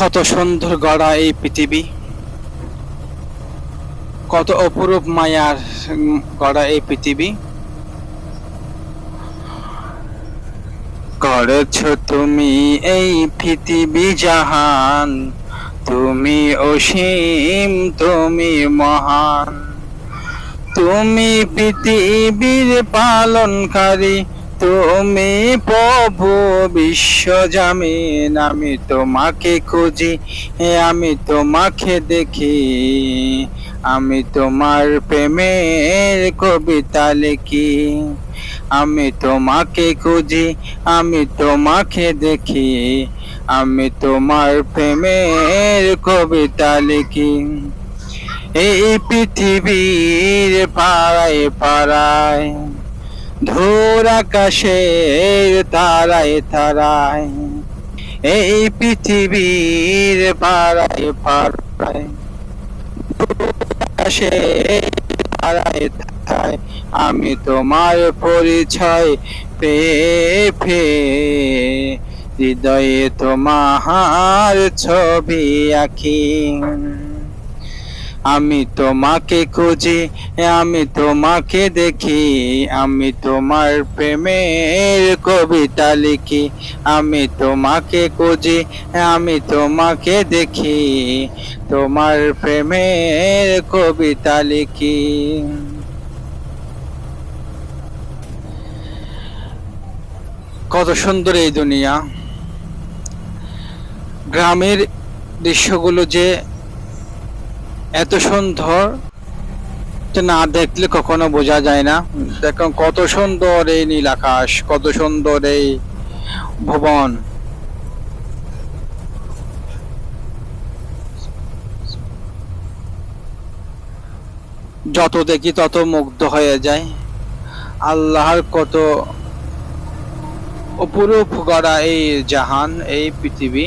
কত সুন্দর গড়া এই পৃথিবী। কত অপরূপ মায়ার গড়া এই পৃথিবী। করেছ তুমি এই পৃথিবী জাহান, তুমি অসীম, তুমি মহান। তুমি পৃথিবীর পালনকারী তুমি প্রভু বিশ্ব জামিন, আমি তোমাকে খুঁজি আমি তোমাকে দেখি। আমি তোমার প্রেমের কবিতা লিখি, আমি তোমাকে খুঁজি, আমি তোমাকে দেখি। আমি তোমার প্রেমের কবিতা লিখি। এই পৃথিবীর পাড়ায় পাড়ায় ধূর আকাশের তারায় তারায়, এই পৃথিবীর পাড়ায় পাড়ায়। আকাশের তারায় তারায়, আমি তোমার পরিচয় পে পেয়ে হৃদয়ে তোমার ছবি আঁকি। আমি তোমাকে খুঁজি, আমি তোমাকে দেখি, আমি তোমার প্রেমের কবিতা লিখি, আমি তোমাকে খুঁজি, আমি তোমাকে দেখি, তোমার প্রেমের কবিতা লিখি। কত সুন্দর এই দুনিয়া। গ্রামের দৃশ্যগুলো যে এত সুন্দর না দেখলে কখনো বোঝা যায় না। দেখুন, কত সুন্দর এই নীল আকাশ, কত সুন্দর এই ভবন। যত দেখি তত মুগ্ধ হয়ে যায় আল্লাহর কত অপরূপ গড়া এই জাহান, এই পৃথিবী।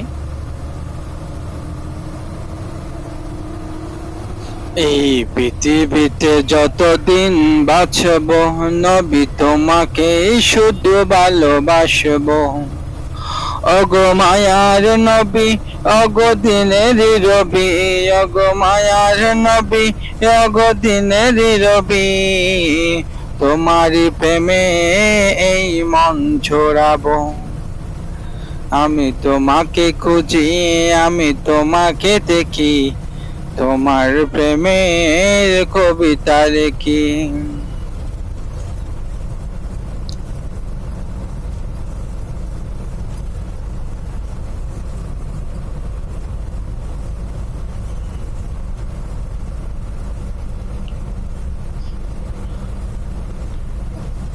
এই পৃথিবীতে যতদিন বাঁচব, নবী তোমাকে শুধু ভালোবাসব। অগো মায়ার নবী অগো দিনের রবি অগো মায়ার নবী অগো দিনের রবি। তোমারই প্রেমে এই মন ছড়াবো আমি তোমাকে খুঁজি, আমি তোমাকে দেখি। তোমার প্রেমের কবিতা রেখি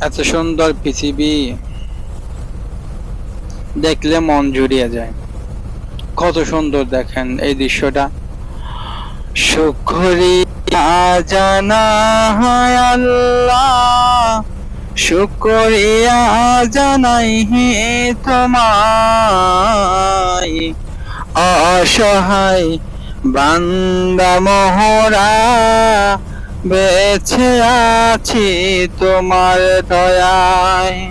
এত সুন্দর পৃথিবী, দেখলে মন জুড়িয়ে যায়। কত সুন্দর দেখেন এই দৃশ্যটা। শুকরিয়া জানাই আল্লাহ। শুকরিয়া জানাই হে তোমায়। অসহায় বান্দা মোহরা বেছে আছি তোমার দয়ায়।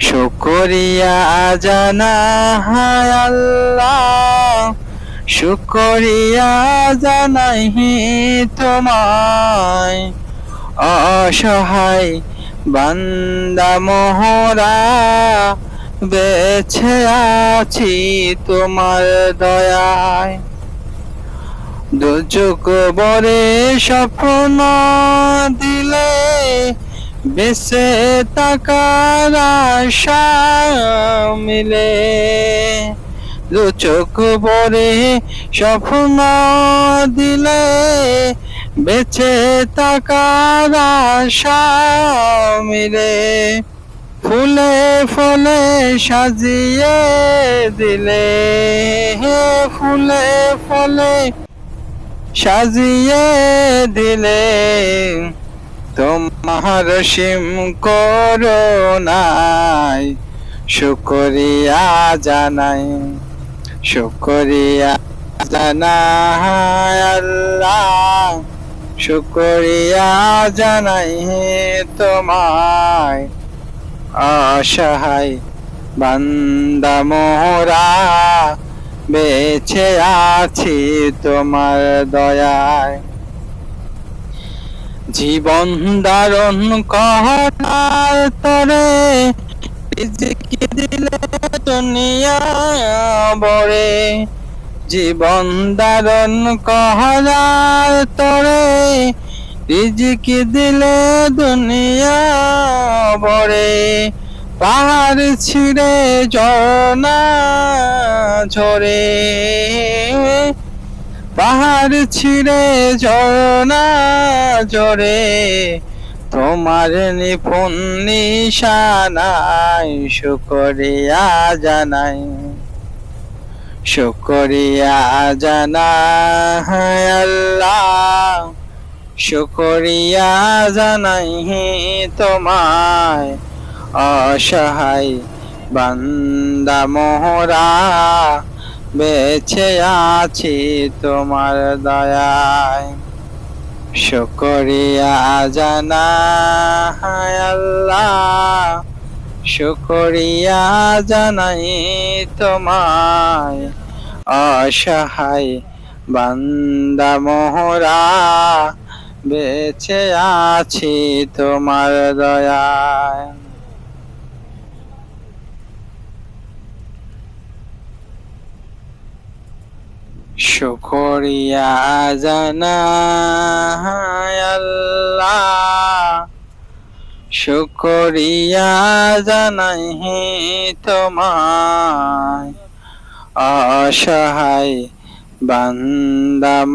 শুকরিয়া জানাই আল্লাহ। শুকরিয়া জানাই তোমায়। অসহায় বান্দা মোহরা বেছে আছি তোমার দয়ায়। দুচোখ বরে স্বপ্ন দিলে বেসে তাকার আশা মিলে। দু চোখ ভরে স্বপ্ন দিলে থাকার আশা মিলে। ফুলে ফুলে সাজিয়ে দিলে। হে ফুলে ফুলে সাজিয়ে দিলে। তোমার সিম করোনাই শুকরিয়া জানাই। শুকরিয়া জানাই আল্লাহ। শুকরিয়া জানাই তোমায়। অসহায় বান্দা মোরা বেছে আছি তোমার দয়ায়। জীবন দারণ করার তরে দিলে দুনিয়া বরে জীবন দারণ করার তরে, রিজিকি দিলে দুনিয়া বরে পাহাড় ছিঁড়ে ঝর্ণা ঝরে। পাহাড় ছিঁড়ে ঝর্ণা ঝরে তোমার নিপুণ নিশানাই শুকরিয়া জানাই। শুকরিয়া জানাই আল্লাহ, শুকরিয়া জানাই তোমায়। অসহায় বান্দা মোহরা বেছে আছি তোমার দয়ায়। শুকরিয়া জানা আল্লাহ। শুকরিয়া জানাই তোমায়। অসহায় বান্দা মোহরা বেঁচে আছি তোমার দয়ায়। শুকরিয়া জানাই আল্লাহ। শুকরিয়া জানাই তোমায়। অসহায় বান্দা